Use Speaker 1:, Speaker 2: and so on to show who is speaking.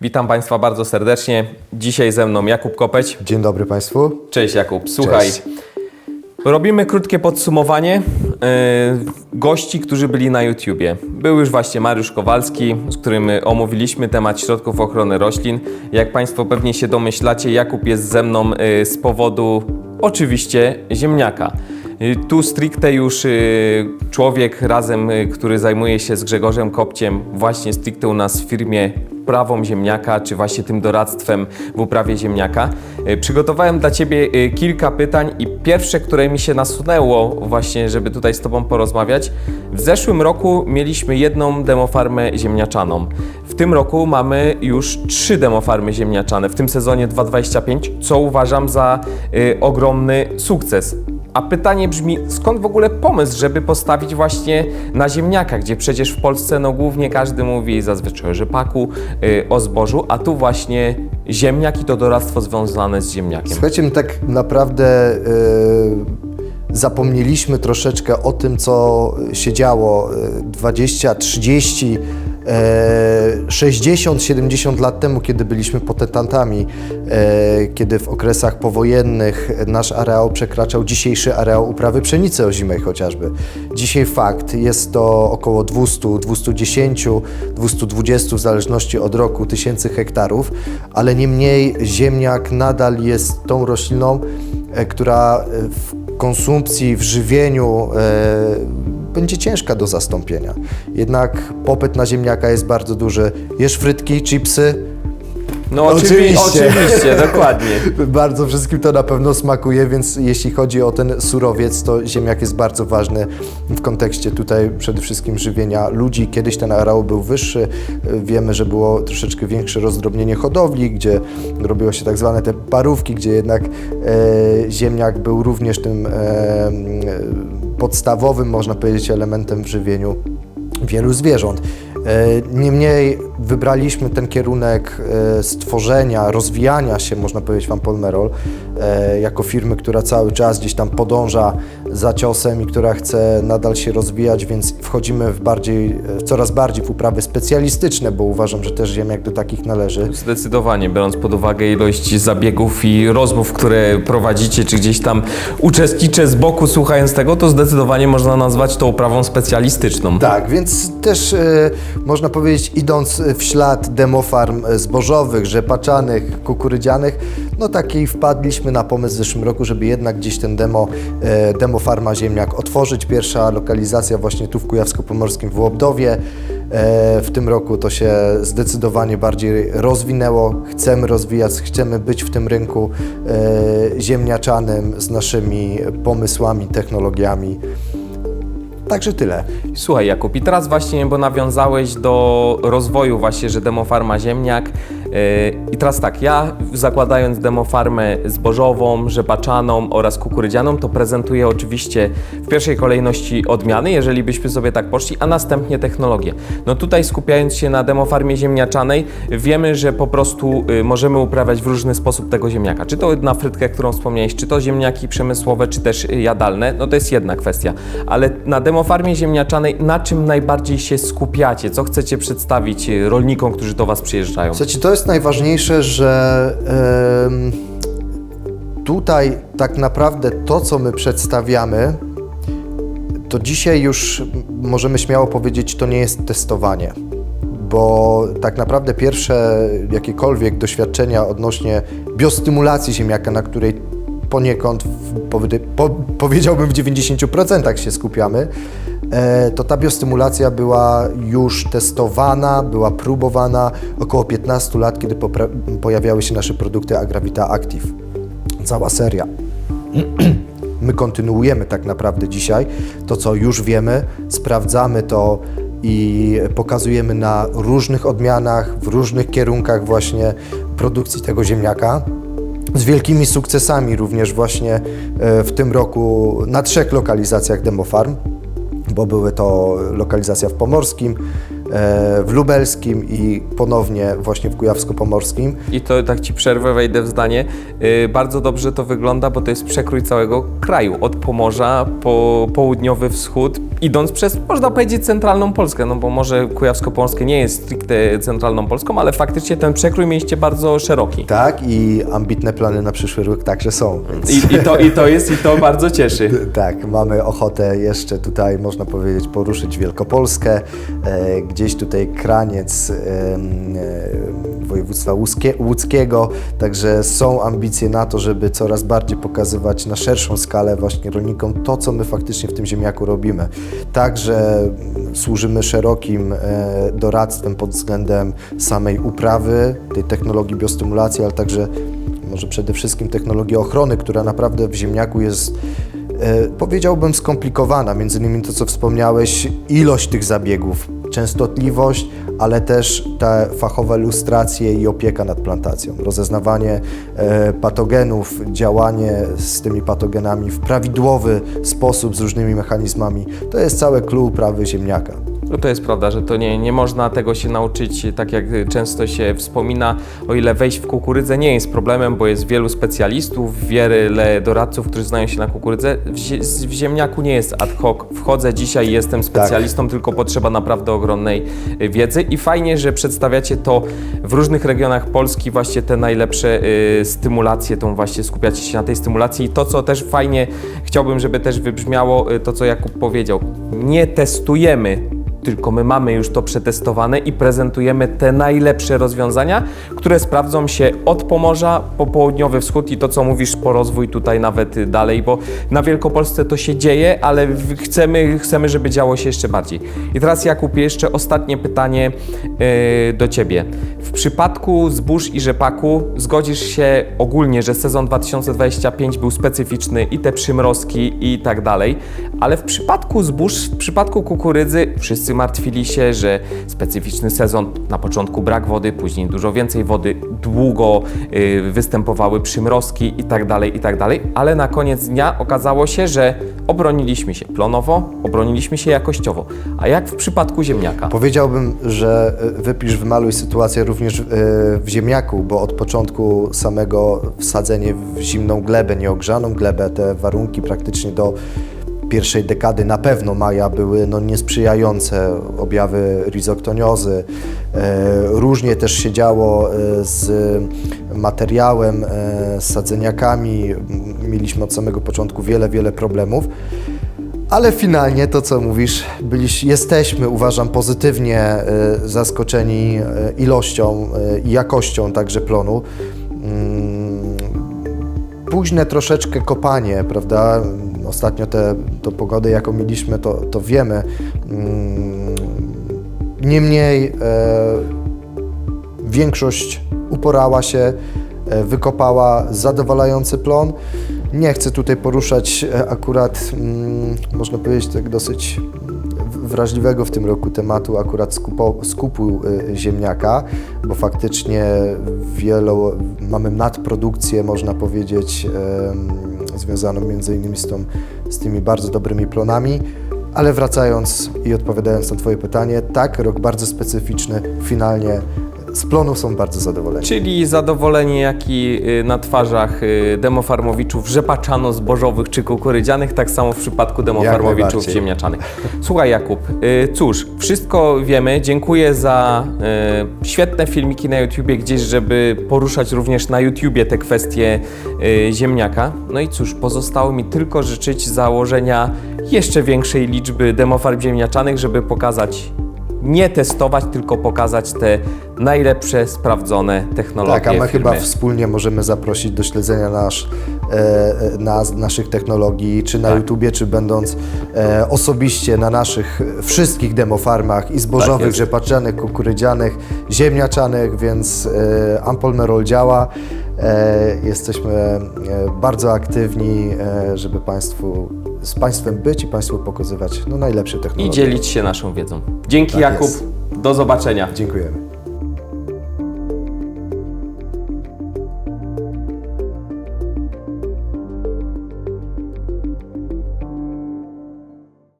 Speaker 1: Witam Państwa bardzo serdecznie. Dzisiaj ze mną Jakub Kopeć.
Speaker 2: Dzień dobry Państwu.
Speaker 1: Cześć Jakub. Słuchaj,
Speaker 2: Cześć.
Speaker 1: robimy krótkie podsumowanie e, gości, którzy byli na YouTubie. Był już właśnie Mariusz Kowalski, z którym omówiliśmy temat środków ochrony roślin. Jak Państwo pewnie się domyślacie, Jakub jest ze mną e, z powodu oczywiście ziemniaka. Y, Tu stricte już y, człowiek razem, y, który zajmuje się z Grzegorzem Kopciem, właśnie stricte u nas w firmie uprawą ziemniaka, czy właśnie tym doradztwem w uprawie ziemniaka. Y, Przygotowałem dla Ciebie y, kilka pytań i pierwsze, które mi się nasunęło właśnie, żeby tutaj z Tobą porozmawiać. W zeszłym roku mieliśmy jedną demofarmę ziemniaczaną. W tym roku mamy już trzy demofarmy ziemniaczane, w tym sezonie 2025, co uważam za y, ogromny sukces. A pytanie brzmi, skąd w ogóle pomysł, żeby postawić właśnie na ziemniaka, gdzie przecież w Polsce no głównie każdy mówi zazwyczaj o rzepaku, y, o zbożu, a tu właśnie ziemniak i to doradztwo związane z ziemniakiem.
Speaker 2: Słuchajcie, my tak naprawdę y, zapomnieliśmy troszeczkę o tym, co się działo y, 20, 30, e, 60, 70 lat temu, kiedy byliśmy potentantami, e, kiedy w okresach powojennych nasz areał przekraczał dzisiejszy areał uprawy pszenicy ozimej chociażby. Dzisiaj fakt, jest to około 200, 210, 220 w zależności od roku tysięcy hektarów, ale niemniej ziemniak nadal jest tą rośliną, e, która e, w konsumpcji, w żywieniu e, będzie ciężka do zastąpienia. Jednak popyt na ziemniaka jest bardzo duży. Jesz frytki, chipsy,
Speaker 1: No oczywiście,
Speaker 2: Oczywiście.
Speaker 1: oczywiście dokładnie.
Speaker 2: bardzo wszystkim to na pewno smakuje, więc jeśli chodzi o ten surowiec, to ziemniak jest bardzo ważny w kontekście tutaj przede wszystkim żywienia ludzi. Kiedyś ten areał był wyższy, wiemy, że było troszeczkę większe rozdrobnienie hodowli, gdzie robiło się tak zwane te parówki, gdzie jednak e, ziemniak był również tym e, podstawowym, można powiedzieć, elementem w żywieniu wielu zwierząt. E, Niemniej wybraliśmy ten kierunek e, stworzenia, rozwijania się, można powiedzieć, Van Polmerol, e, jako firmy, która cały czas gdzieś tam podąża za ciosem i która chce nadal się rozwijać, więc wchodzimy w bardziej, w coraz bardziej w uprawy specjalistyczne, bo uważam, że też ziemniak do takich należy.
Speaker 1: Zdecydowanie, biorąc pod uwagę ilość zabiegów i rozmów, które prowadzicie, czy gdzieś tam uczestniczę z boku słuchając tego, to zdecydowanie można nazwać to uprawą specjalistyczną.
Speaker 2: Tak, więc też e, można powiedzieć, idąc w ślad demofarm zbożowych, rzepaczanych, kukurydzianych, no takiej wpadliśmy na pomysł w zeszłym roku, żeby jednak gdzieś ten demo, e, demofarma ziemniak otworzyć. Pierwsza lokalizacja właśnie tu w Kujawsko-Pomorskim w Łobdowie. E, W tym roku to się zdecydowanie bardziej rozwinęło. Chcemy rozwijać, chcemy być w tym rynku e, ziemniaczanym z naszymi pomysłami, technologiami. Także tyle.
Speaker 1: Słuchaj Jakub, i teraz właśnie, bo nawiązałeś do rozwoju właśnie, że demofarma ziemniak yy, i teraz tak, ja zakładając demofarmę zbożową, rzepaczaną oraz kukurydzianą, to prezentuję oczywiście w pierwszej kolejności odmiany, jeżeli byśmy sobie tak poszli, a następnie technologię. No tutaj skupiając się na demofarmie ziemniaczanej, wiemy, że po prostu y, możemy uprawiać w różny sposób tego ziemniaka. Czy to na frytkę, którą wspomniałeś, czy to ziemniaki przemysłowe, czy też y, jadalne, no to jest jedna kwestia. Ale na demofarmie ziemniaczanej na czym najbardziej się skupiacie? Co chcecie przedstawić y, rolnikom, którzy do Was przyjeżdżają?
Speaker 2: Słuchajcie, to jest najważniejsze, że tutaj tak naprawdę to, co my przedstawiamy, to dzisiaj już możemy śmiało powiedzieć, to nie jest testowanie. Bo tak naprawdę pierwsze jakiekolwiek doświadczenia odnośnie biostymulacji ziemniaka, na której poniekąd, po, powiedziałbym w 90% się skupiamy, e, to ta biostymulacja była już testowana, była próbowana około 15 lat, kiedy pojawiały się nasze produkty Agravita Active. Cała seria. My kontynuujemy tak naprawdę dzisiaj to, co już wiemy, sprawdzamy to i pokazujemy na różnych odmianach, w różnych kierunkach właśnie produkcji tego ziemniaka. Z wielkimi sukcesami również właśnie e, w tym roku na trzech lokalizacjach Demofarm, bo były to lokalizacja w Pomorskim, e, w Lubelskim i ponownie właśnie w Kujawsko-Pomorskim.
Speaker 1: I to tak Ci przerwę, wejdę w zdanie. Yy, bardzo dobrze to wygląda, bo to jest przekrój całego kraju. Od Pomorza po południowy wschód, idąc przez, można powiedzieć, centralną Polskę, no bo może Kujawsko-Pomskie nie jest stricte centralną Polską, ale faktycznie ten przekrój mieliście bardzo szeroki.
Speaker 2: Tak, i ambitne plany na przyszły rok także są. Więc...
Speaker 1: I, i, to, I to jest, i to bardzo cieszy.
Speaker 2: Tak, mamy ochotę jeszcze tutaj, można powiedzieć, poruszyć Wielkopolskę, e, gdzieś tutaj kraniec e, e, województwa łódzkie, łódzkiego, także są ambicje na to, żeby coraz bardziej pokazywać na szerszą skalę właśnie rolnikom to, co my faktycznie w tym ziemniaku robimy. Także służymy szerokim e, doradztwem pod względem samej uprawy, tej technologii biostymulacji, ale także może przede wszystkim technologii ochrony, która naprawdę w ziemniaku jest e, powiedziałbym skomplikowana. Między innymi to, co wspomniałeś, ilość tych zabiegów, częstotliwość, ale też te fachowe lustracje i opieka nad plantacją, rozeznawanie e, patogenów, działanie z tymi patogenami w prawidłowy sposób z różnymi mechanizmami. To jest całe clue uprawy ziemniaka.
Speaker 1: No to jest prawda, że to nie, nie można tego się nauczyć, tak jak często się wspomina, o ile wejść w kukurydzę nie jest problemem, bo jest wielu specjalistów, wiele doradców, którzy znają się na kukurydze. W, zie- w ziemniaku nie jest ad hoc. Wchodzę dzisiaj, jestem specjalistą, tylko potrzeba naprawdę ogromnej wiedzy. I fajnie, że przedstawiacie to w różnych regionach Polski, właśnie te najlepsze y, stymulacje, tą właśnie skupiacie się na tej stymulacji. I to, co też fajnie chciałbym, żeby też wybrzmiało, y, to co Jakub powiedział, nie testujemy tylko my mamy już to przetestowane i prezentujemy te najlepsze rozwiązania, które sprawdzą się od Pomorza po południowy wschód i to, co mówisz, po rozwój tutaj nawet dalej, bo na Wielkopolsce to się dzieje, ale chcemy, chcemy żeby działo się jeszcze bardziej. I teraz Jakub, jeszcze ostatnie pytanie yy, do Ciebie. W przypadku zbóż i rzepaku zgodzisz się ogólnie, że sezon 2025 był specyficzny i te przymrozki i tak dalej, ale w przypadku zbóż, w przypadku kukurydzy wszyscy martwili się, że specyficzny sezon, na początku brak wody, później dużo więcej wody, długo y, występowały przymrozki tak tak dalej, ale na koniec dnia okazało się, że obroniliśmy się plonowo, obroniliśmy się jakościowo. A jak w przypadku ziemniaka?
Speaker 2: Powiedziałbym, że e, wypisz, wymaluj sytuację również e, w ziemniaku, bo od początku samego wsadzenie w zimną glebę, nieogrzaną glebę, te warunki praktycznie do pierwszej dekady na pewno maja były no, niesprzyjające, objawy rizoktoniozy. E, różnie też się działo e, z materiałem, e, z sadzeniakami. Mieliśmy od samego początku wiele, wiele problemów. Ale finalnie to, co mówisz, byliś, jesteśmy, uważam, pozytywnie zaskoczeni ilością i jakością także plonu. Mm, Późne troszeczkę kopanie, prawda? Ostatnio to pogodę, jaką mieliśmy, to, to wiemy. Mm, Niemniej e, większość uporała się, e, wykopała zadowalający plon. Nie chcę tutaj poruszać e, akurat, mm, można powiedzieć, tak dosyć wrażliwego w tym roku tematu akurat skupo, skupu y, ziemniaka, bo faktycznie wielo, mamy nadprodukcję, można powiedzieć, em, związaną innymi z, z tymi bardzo dobrymi plonami. Ale wracając i odpowiadając na Twoje pytanie, tak, rok bardzo specyficzny, finalnie z plonów są bardzo zadowoleni.
Speaker 1: Czyli zadowolenie, jak i y, na twarzach y, demofarmowiczów rzepaczano-zbożowych czy kukurydzianych, tak samo w przypadku demofarmowiczów ziemniaczanych. Słuchaj Jakub, y, cóż, wszystko wiemy. Dziękuję za świetne filmiki na YouTubie gdzieś, żeby poruszać również na YouTubie te kwestie ziemniaka. No i cóż, pozostało mi tylko życzyć założenia jeszcze większej liczby demofarm ziemniaczanych, żeby pokazać nie testować, tylko pokazać te najlepsze, sprawdzone technologie
Speaker 2: Tak, a my
Speaker 1: firmy.
Speaker 2: chyba wspólnie możemy zaprosić do śledzenia nasz, e, e, nas, naszych technologii, czy na
Speaker 1: Tak.
Speaker 2: YouTubie, czy będąc e, osobiście na naszych wszystkich demofarmach i zbożowych,
Speaker 1: jest.
Speaker 2: rzepaczanych, kukurydzianych, ziemniaczanych, więc e, Ampolmerol działa. E, jesteśmy e, bardzo aktywni, e, żeby Państwu, z Państwem być i Państwu pokazywać no, najlepsze
Speaker 1: I
Speaker 2: technologie.
Speaker 1: dzielić się naszą wiedzą. Dzięki
Speaker 2: Tak
Speaker 1: Jakub,
Speaker 2: jest.
Speaker 1: do zobaczenia.
Speaker 2: Dziękujemy.